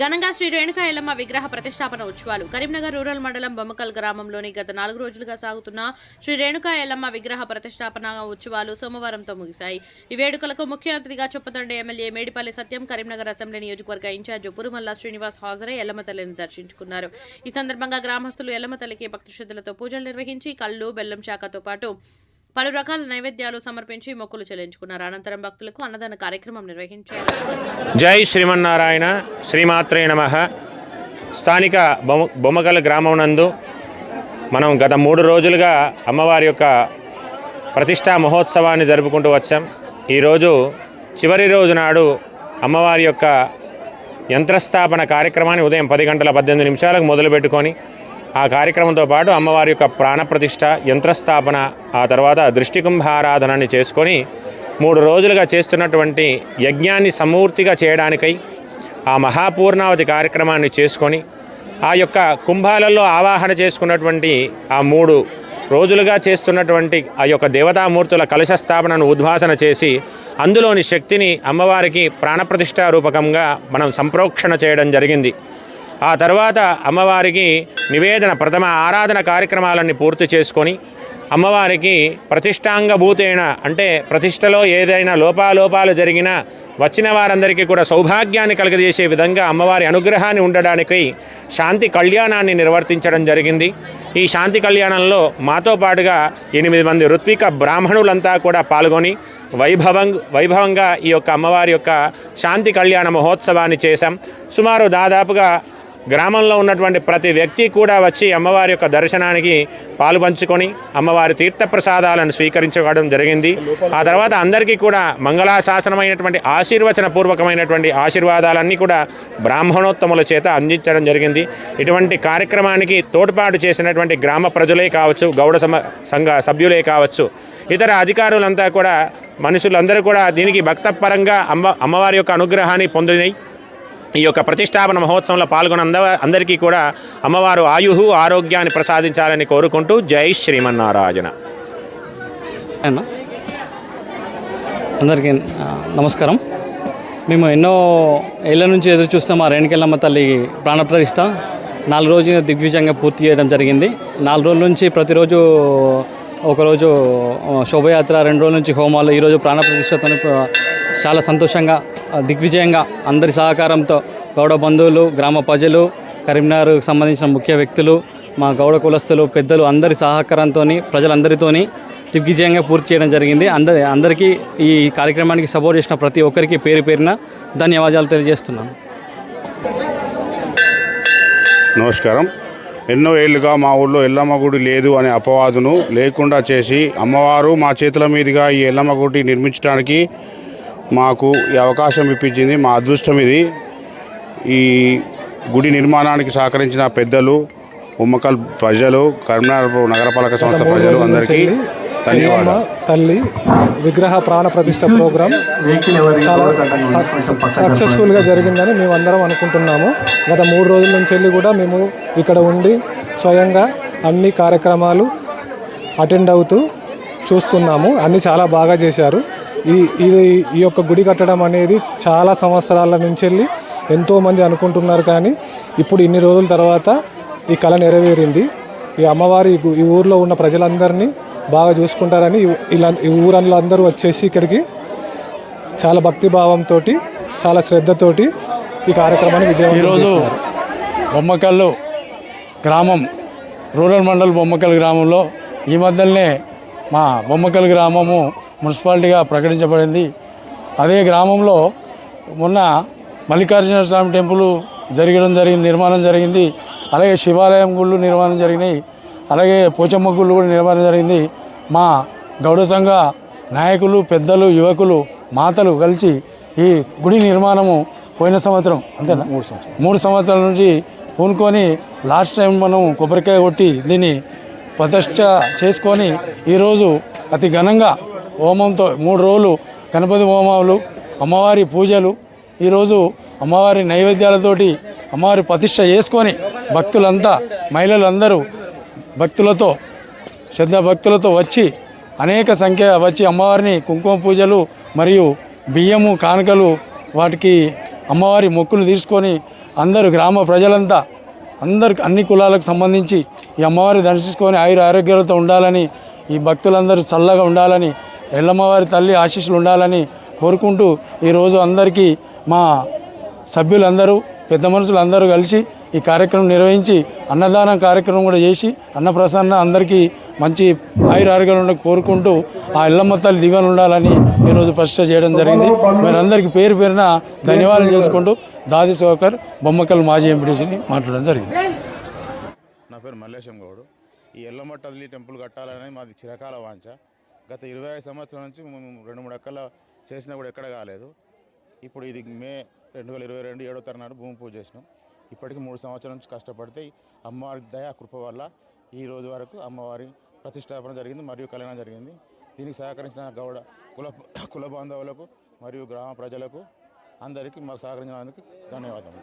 ఘనంగా శ్రీ రేణుకా ఎల్లమ్మ విగ్రహ ప్రతిష్టాపన ఉత్సవాలు. కరీంనగర్ రూరల్ మండలం బొమ్మకల్ గ్రామంలోని గత నాలుగు రోజులుగా సాగుతున్న శ్రీ రేణుకా ఎల్లమ్మ విగ్రహ ప్రతిష్టాపన ఉత్సవాలు సోమవారంతో ముగిశాయి. ఈ వేడుకలకు ముఖ్య అతిథిగా ఎమ్మెల్యే మేడిపల్లి సత్యం కరీంనగర్ అసెంబ్లీ నియోజకవర్గ ఇన్ఛార్జ్ పురుమల్ల శ్రీనివాస్ హాజరై ఎల్లమ్మ తల్లిని దర్శించుకున్నారు. ఈ సందర్భంగా గ్రామస్తులు ఎల్లమ్మ తల్లికి భక్తి శ్రద్ధలతో పూజలు నిర్వహించి కళ్ళు బెల్లం శాఖతో పాటు పలు రకాల నైవేద్యాలు సమర్పించి మొక్కులు చెల్లించుకున్నారు. అనంతరం భక్తులకు అన్నదాన కార్యక్రమం నిర్వహించారు. జై శ్రీమన్నారాయణ శ్రీమాత్రే నమ. స్థానిక బొమ్మ బొమ్మకల్ గ్రామం నందు మనం గత మూడు రోజులుగా అమ్మవారి యొక్క ప్రతిష్టా మహోత్సవాన్ని జరుపుకుంటూ వచ్చాం. ఈరోజు చివరి రోజు నాడు అమ్మవారి యొక్క యంత్రస్థాపన కార్యక్రమాన్ని ఉదయం పది గంటల పద్దెనిమిది నిమిషాలకు మొదలుపెట్టుకొని ఆ కార్యక్రమంతో పాటు అమ్మవారి యొక్క ప్రాణప్రతిష్ఠ యంత్రస్థాపన ఆ తర్వాత దృష్టికుంభారాధనని చేసుకొని మూడు రోజులుగా చేస్తున్నటువంటి యజ్ఞాన్ని సమూర్తిగా చేయడానికై ఆ మహాపూర్ణావతి కార్యక్రమాన్ని చేసుకొని ఆ యొక్క కుంభాలలో ఆవాహన చేసుకున్నటువంటి ఆ మూడు రోజులుగా చేస్తున్నటువంటి ఆ యొక్క దేవతామూర్తుల కలుష స్థాపనను ఉద్వాసన చేసి అందులోని శక్తిని అమ్మవారికి ప్రాణప్రతిష్ఠా రూపకంగా మనం సంప్రోక్షణ చేయడం జరిగింది. ఆ తర్వాత అమ్మవారికి నివేదన ప్రథమ ఆరాధన కార్యక్రమాలన్నీ పూర్తి చేసుకొని అమ్మవారికి ప్రతిష్టాంగభూతేన అంటే ప్రతిష్టలో ఏదైనా లోపాలోపాలు జరిగినా వచ్చిన వారందరికీ కూడా సౌభాగ్యాన్ని కలగజేసే విధంగా అమ్మవారి అనుగ్రహాన్ని ఉండడానికి శాంతి కళ్యాణాన్ని నిర్వర్తించడం జరిగింది. ఈ శాంతి కళ్యాణంలో మాతో పాటుగా ఎనిమిది మంది ఋత్విక బ్రాహ్మణులంతా కూడా పాల్గొని వైభవం వైభవంగా ఈ యొక్క అమ్మవారి యొక్క శాంతి కళ్యాణ మహోత్సవాన్ని చేశాం. సుమారు దాదాపుగా గ్రామంలో ఉన్నటువంటి ప్రతి వ్యక్తి కూడా వచ్చి అమ్మవారి యొక్క దర్శనానికి పాలు పంచుకొని అమ్మవారి తీర్థప్రసాదాలను స్వీకరించుకోవడం జరిగింది. ఆ తర్వాత అందరికీ కూడా మంగళాశాసనమైనటువంటి ఆశీర్వచన పూర్వకమైనటువంటి ఆశీర్వాదాలన్నీ కూడా బ్రాహ్మణోత్తముల చేత అందించడం జరిగింది. ఇటువంటి కార్యక్రమానికి తోడ్పాటు చేసినటువంటి గ్రామ ప్రజలే కావచ్చు గౌడ సమ సంఘ సభ్యులే కావచ్చు ఇతర అధికారులంతా కూడా మనుషులందరూ కూడా దీనికి భక్తపరంగా అమ్మ అమ్మవారి యొక్క అనుగ్రహాన్ని పొందినాయి ఈ యొక్క ప్రతిష్టాపన మహోత్సవంలో పాల్గొన్న అంద అందరికీ కూడా అమ్మవారు ఆయుహు ఆరోగ్యాన్ని ప్రసాదించాలని కోరుకుంటూ జై శ్రీమన్నారాయణ. అందరికీ నమస్కారం. మేము ఎన్నో ఏళ్ళ నుంచి ఎదురు చూస్తాం మా రేణుకెళ్ళమ్మ తల్లి ప్రాణప్రదిష్టం నాలుగు రోజులు దిగ్విజయంగా పూర్తి చేయడం జరిగింది. నాలుగు రోజుల నుంచి ప్రతిరోజు ఒకరోజు శోభయాత్ర రెండు రోజుల నుంచి హోమాలు ఈరోజు ప్రాణప్రతిష్ఠతో చాలా సంతోషంగా దిగ్విజయంగా అందరి సహకారంతో గౌడ బంధువులు గ్రామ ప్రజలు కరీంనగర్కు సంబంధించిన ముఖ్య వ్యక్తులు మా గౌడ కులస్తులు పెద్దలు అందరి సహకారంతో ప్రజలందరితోని దిగ్విజయంగా పూర్తి చేయడం జరిగింది. అందరి అందరికీ ఈ కార్యక్రమానికి సపోర్ట్ చేసిన ప్రతి ఒక్కరికి పేరు పేరున ధన్యవాదాలు తెలియజేస్తున్నాను. నమస్కారం. ఎన్నో ఏళ్ళుగా మా ఊళ్ళో ఎల్లమ్మ గుడి లేదు అనే అపవాదును లేకుండా చేసి అమ్మవారు మా చేతుల మీదుగా ఈ ఎల్లమ్మ గుడి నిర్మించడానికి మాకు ఈ అవకాశం ఇప్పించింది. మా అదృష్టం ఇది. ఈ గుడి నిర్మాణానికి సహకరించిన పెద్దలు ఉమ్మకల్ ప్రజలు కరీంనగర్ నగరపాలక సంస్థ ప్రజలు అందరికీ ధన్యవాదాలు. తల్లి విగ్రహ ప్రాణ ప్రతిష్ఠ ప్రోగ్రాం చాలా సక్సెస్ఫుల్గా జరిగిందని మేము అందరం అనుకుంటున్నాము. గత మూడు రోజుల నుంచి వెళ్ళి కూడా మేము ఇక్కడ ఉండి స్వయంగా అన్ని కార్యక్రమాలు అటెండ్ అవుతూ చూస్తున్నాము. అన్ని చాలా బాగా చేశారు. ఈ ఇది ఈ యొక్క గుడి కట్టడం అనేది చాలా సంవత్సరాల నుంచి వెళ్ళి ఎంతోమంది అనుకుంటున్నారు కానీ ఇప్పుడు ఇన్ని రోజుల తర్వాత ఈ కళ నెరవేరింది. ఈ అమ్మవారి ఈ ఊర్లో ఉన్న ప్రజలందరినీ బాగా చూసుకుంటారని ఈ- ఇలా ఈ ఊరంలో అందరూ వచ్చేసి ఇక్కడికి చాలా భక్తిభావంతో చాలా శ్రద్ధతోటి ఈ కార్యక్రమాన్ని విజయవంతం ఈరోజు బొమ్మకల్లు గ్రామం రూరల్ మండల్ బొమ్మకల్ గ్రామంలో ఈ మధ్యలోనే మా బొమ్మకల్ గ్రామము మున్సిపాలిటీగా ప్రకటించబడింది. అదే గ్రామంలో మొన్న మల్లికార్జున స్వామి టెంపుల్ జరగడం జరిగింది నిర్మాణం జరిగింది. అలాగే శివాలయం గుళ్ళు నిర్మాణం జరిగినాయి. అలాగే పోచమ్మ గుళ్ళు కూడా నిర్మాణం జరిగింది. మా గౌడ సంఘ నాయకులు పెద్దలు యువకులు మాతలు కలిసి ఈ గుడి నిర్మాణము పోయిన సంవత్సరం అంతేనా? మూడు సంవత్సరాల. నుంచి పూనుకొని లాస్ట్ టైం మనం కొబ్బరికాయ కొట్టి దీన్ని ప్రతిష్ట చేసుకొని ఈరోజు అతి ఘనంగా హోమంతో మూడు రోజులు గణపతి హోమాలు అమ్మవారి పూజలు ఈరోజు అమ్మవారి నైవేద్యాలతోటి అమ్మవారి ప్రతిష్ట చేసుకొని భక్తులంతా మహిళలందరూ భక్తులతో శ్రద్ధ భక్తులతో వచ్చి అనేక సంఖ్య వచ్చి అమ్మవారిని కుంకుమ పూజలు మరియు బియ్యము కానుకలు వాటికి అమ్మవారి మొక్కులు తీసుకొని అందరు గ్రామ ప్రజలంతా అందరికి అన్ని కులాలకు సంబంధించి ఈ అమ్మవారిని దర్శించుకొని ఆయుర ఆరోగ్యాలతో ఉండాలని ఈ భక్తులందరూ చల్లగా ఉండాలని ఎల్లమ్మవారి తల్లి ఆశీస్సులు ఉండాలని కోరుకుంటూ ఈరోజు అందరికీ మా సభ్యులందరూ పెద్ద మనుషులు అందరూ కలిసి ఈ కార్యక్రమం నిర్వహించి అన్నదానం కార్యక్రమం కూడా చేసి అన్నప్రసన్న అందరికీ మంచి ఆయురారోగ్యాలను కోరుకుంటూ ఆ ఇళ్ళమ్మ తల్లి దిగాలు ఉండాలని ఈరోజు ప్రశ్న చేయడం జరిగింది. మీరందరికీ పేరు పేరున ధన్యవాదాలు చేసుకుంటూ దాది సోకర్ బొమ్మకల్ మాజీ ఎంపీడీసీని మాట్లాడడం జరిగింది. నా పేరు మల్లేశం గౌడు. ఈ ఎల్లమ్మ తల్లి టెంపుల్ కట్టాలనేది మాది చిరకాల వాంఛ. గత ఇరవై ఐదు సంవత్సరాల నుంచి మేము రెండు మూడు ఎక్కల చేసినా కూడా ఎక్కడ కాలేదు. ఇప్పుడు ఇది మే రెండు వేల ఇరవై రెండు ఏడో తరనాడు భూమి పూజ చేసినాం. ఇప్పటికి మూడు సంవత్సరాల నుంచి కష్టపడితే అమ్మవారి దయా కృప వల్ల ఈ రోజు వరకు అమ్మవారి ప్రతిష్టాపన జరిగింది మరియు కళ్యాణం జరిగింది. దీనికి సహకరించిన గౌడ కుల కుల బాంధవులకు మరియు గ్రామ ప్రజలకు అందరికీ మాకు సహకరించినందుకు ధన్యవాదాలు